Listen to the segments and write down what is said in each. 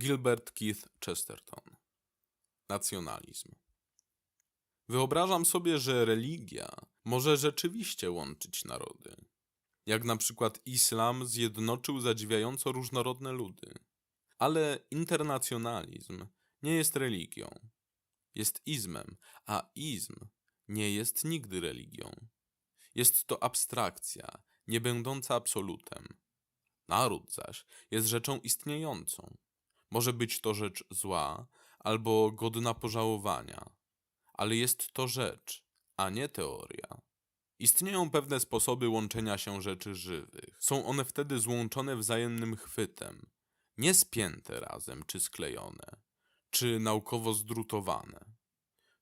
Gilbert Keith Chesterton Nacjonalizm Wyobrażam sobie, że religia może rzeczywiście łączyć narody. Jak na przykład islam zjednoczył zadziwiająco różnorodne ludy. Ale internacjonalizm nie jest religią. Jest izmem, a izm nie jest nigdy religią. Jest to abstrakcja, nie będąca absolutem. Naród zaś jest rzeczą istniejącą. Może być to rzecz zła albo godna pożałowania, ale jest to rzecz, a nie teoria. Istnieją pewne sposoby łączenia się rzeczy żywych. Są one wtedy złączone wzajemnym chwytem, nie spięte razem czy sklejone, czy naukowo zdrutowane.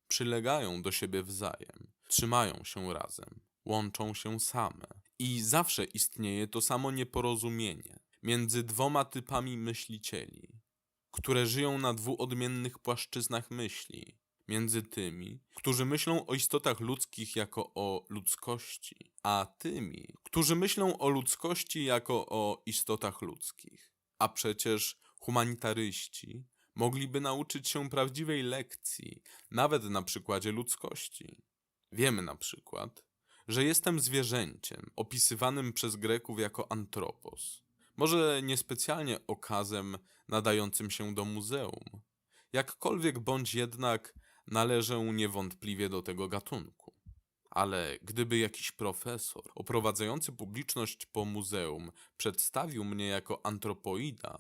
Przylegają do siebie wzajem, trzymają się razem, łączą się same. I zawsze istnieje to samo nieporozumienie między dwoma typami myślicieli, które żyją na dwóch odmiennych płaszczyznach myśli, między tymi, którzy myślą o istotach ludzkich jako o ludzkości, a tymi, którzy myślą o ludzkości jako o istotach ludzkich. A przecież humanitaryści mogliby nauczyć się prawdziwej lekcji, nawet na przykładzie ludzkości. Wiemy na przykład, że jestem zwierzęciem opisywanym przez Greków jako antropos. Może niespecjalnie okazem nadającym się do muzeum. Jakkolwiek bądź jednak należę niewątpliwie do tego gatunku. Ale gdyby jakiś profesor oprowadzający publiczność po muzeum przedstawił mnie jako antropoida,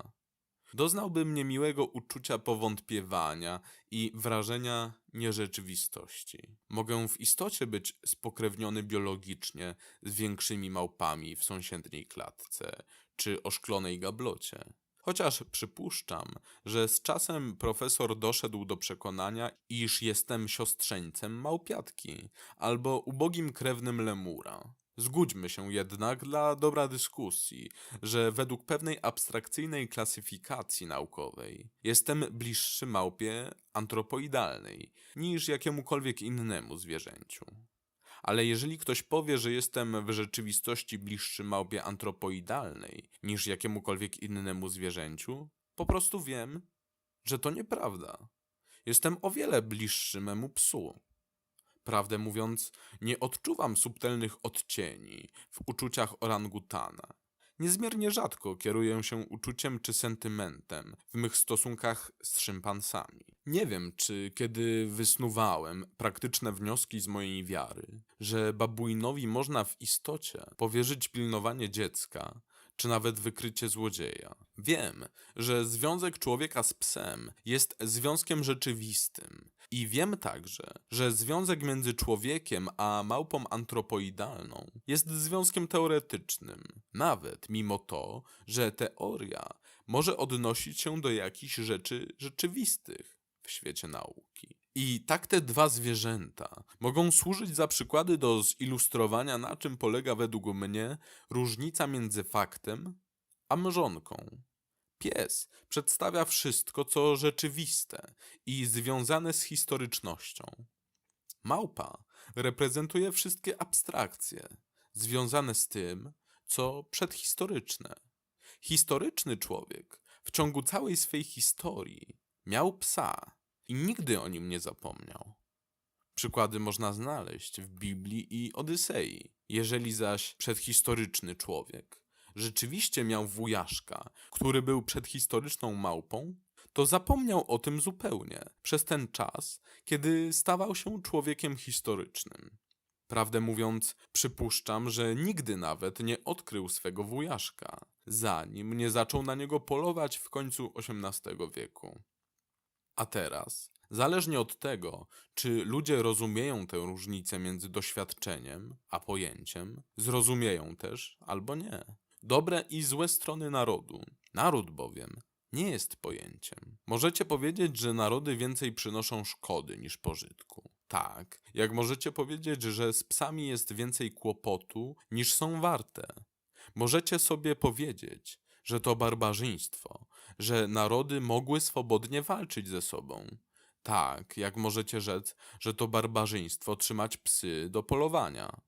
doznałbym niemiłego uczucia powątpiewania i wrażenia nierzeczywistości. Mogę w istocie być spokrewniony biologicznie z większymi małpami w sąsiedniej klatce czy oszklonej gablocie. Chociaż przypuszczam, że z czasem profesor doszedł do przekonania, iż jestem siostrzeńcem małpiatki albo ubogim krewnym lemura. Zgódźmy się jednak dla dobra dyskusji, że według pewnej abstrakcyjnej klasyfikacji naukowej jestem bliższy małpie antropoidalnej niż jakiemukolwiek innemu zwierzęciu. Ale jeżeli ktoś powie, że jestem w rzeczywistości bliższy małpie antropoidalnej niż jakiemukolwiek innemu zwierzęciu, po prostu wiem, że to nieprawda. Jestem o wiele bliższy memu psu. Prawdę mówiąc, nie odczuwam subtelnych odcieni w uczuciach orangutana. Niezmiernie rzadko kieruję się uczuciem czy sentymentem w mych stosunkach z szympansami. Nie wiem, czy kiedy wysnuwałem praktyczne wnioski z mojej wiary, że babuinowi można w istocie powierzyć pilnowanie dziecka, czy nawet wykrycie złodzieja. Wiem, że związek człowieka z psem jest związkiem rzeczywistym. I wiem także, że związek między człowiekiem a małpą antropoidalną jest związkiem teoretycznym, nawet mimo to, że teoria może odnosić się do jakichś rzeczy rzeczywistych w świecie nauki. I tak te dwa zwierzęta mogą służyć za przykłady do zilustrowania, na czym polega według mnie różnica między faktem a mrzonką. Pies przedstawia wszystko, co rzeczywiste i związane z historycznością. Małpa reprezentuje wszystkie abstrakcje związane z tym, co przedhistoryczne. Historyczny człowiek w ciągu całej swej historii miał psa i nigdy o nim nie zapomniał. Przykłady można znaleźć w Biblii i Odysei. Jeżeli zaś przedhistoryczny człowiek rzeczywiście miał wujaszka, który był przedhistoryczną małpą, to zapomniał o tym zupełnie przez ten czas, kiedy stawał się człowiekiem historycznym. Prawdę mówiąc, przypuszczam, że nigdy nawet nie odkrył swego wujaszka, zanim nie zaczął na niego polować w końcu XVIII wieku. A teraz, zależnie od tego, czy ludzie rozumieją tę różnicę między doświadczeniem a pojęciem, zrozumieją też albo nie dobre i złe strony narodu. Naród bowiem nie jest pojęciem. Możecie powiedzieć, że narody więcej przynoszą szkody niż pożytku. Tak, jak możecie powiedzieć, że z psami jest więcej kłopotu niż są warte. Możecie sobie powiedzieć, że to barbarzyństwo, że narody mogły swobodnie walczyć ze sobą. Tak, jak możecie rzec, że to barbarzyństwo trzymać psy do polowania.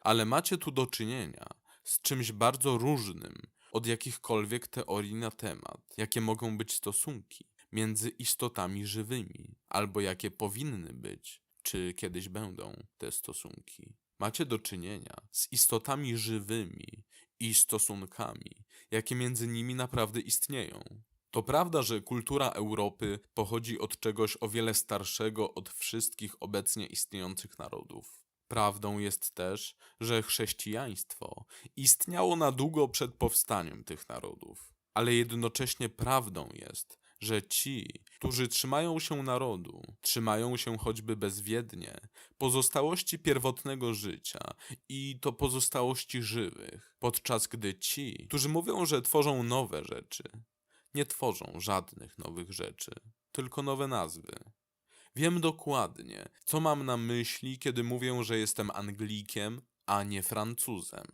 Ale macie tu do czynienia z czymś bardzo różnym od jakichkolwiek teorii na temat, jakie mogą być stosunki między istotami żywymi, albo jakie powinny być, czy kiedyś będą te stosunki. Macie do czynienia z istotami żywymi i stosunkami, jakie między nimi naprawdę istnieją. To prawda, że kultura Europy pochodzi od czegoś o wiele starszego od wszystkich obecnie istniejących narodów. Prawdą jest też, że chrześcijaństwo istniało na długo przed powstaniem tych narodów. Ale jednocześnie prawdą jest, że ci, którzy trzymają się narodu, trzymają się choćby bezwiednie pozostałości pierwotnego życia i to pozostałości żywych, podczas gdy ci, którzy mówią, że tworzą nowe rzeczy, nie tworzą żadnych nowych rzeczy, tylko nowe nazwy. Wiem dokładnie, co mam na myśli, kiedy mówię, że jestem Anglikiem, a nie Francuzem.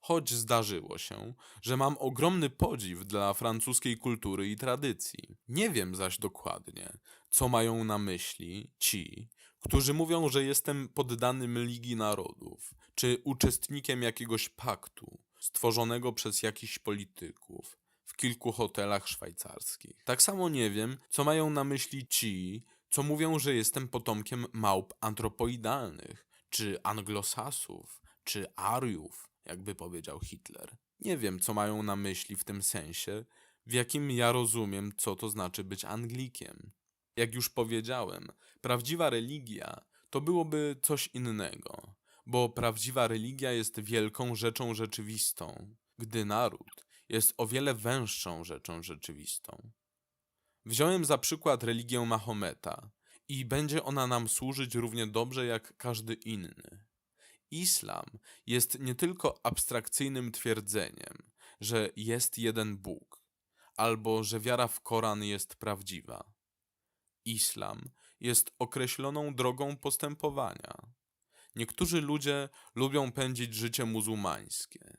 Choć zdarzyło się, że mam ogromny podziw dla francuskiej kultury i tradycji. Nie wiem zaś dokładnie, co mają na myśli ci, którzy mówią, że jestem poddanym Ligi Narodów, czy uczestnikiem jakiegoś paktu stworzonego przez jakichś polityków w kilku hotelach szwajcarskich. Tak samo nie wiem, co mają na myśli ci, co mówią, że jestem potomkiem małp antropoidalnych, czy anglosasów, czy Ariów, jakby powiedział Hitler. Nie wiem, co mają na myśli w tym sensie, w jakim ja rozumiem, co to znaczy być Anglikiem. Jak już powiedziałem, prawdziwa religia to byłoby coś innego, bo prawdziwa religia jest wielką rzeczą rzeczywistą, gdy naród jest o wiele węższą rzeczą rzeczywistą. Wziąłem za przykład religię Mahometa i będzie ona nam służyć równie dobrze jak każdy inny. Islam jest nie tylko abstrakcyjnym twierdzeniem, że jest jeden Bóg, albo że wiara w Koran jest prawdziwa. Islam jest określoną drogą postępowania. Niektórzy ludzie lubią pędzić życie muzułmańskie,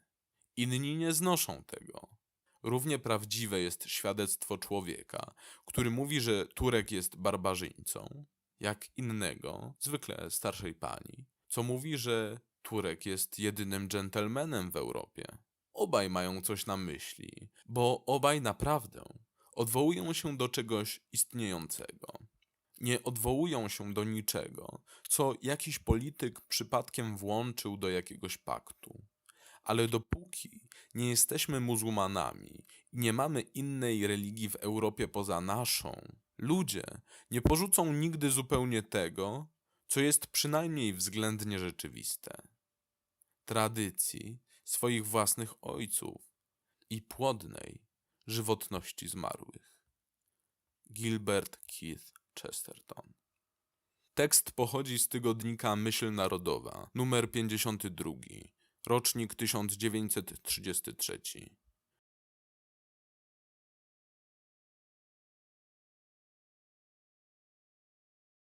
inni nie znoszą tego. Równie prawdziwe jest świadectwo człowieka, który mówi, że Turek jest barbarzyńcą, jak innego, zwykle starszej pani, co mówi, że Turek jest jedynym dżentelmenem w Europie. Obaj mają coś na myśli, bo obaj naprawdę odwołują się do czegoś istniejącego. Nie odwołują się do niczego, co jakiś polityk przypadkiem włączył do jakiegoś paktu. Ale dopóki nie jesteśmy muzułmanami i nie mamy innej religii w Europie poza naszą, ludzie nie porzucą nigdy zupełnie tego, co jest przynajmniej względnie rzeczywiste. Tradycji swoich własnych ojców i płodnej żywotności zmarłych. Gilbert Keith Chesterton. Tekst pochodzi z tygodnika Myśl Narodowa, numer 52, rocznik 1933.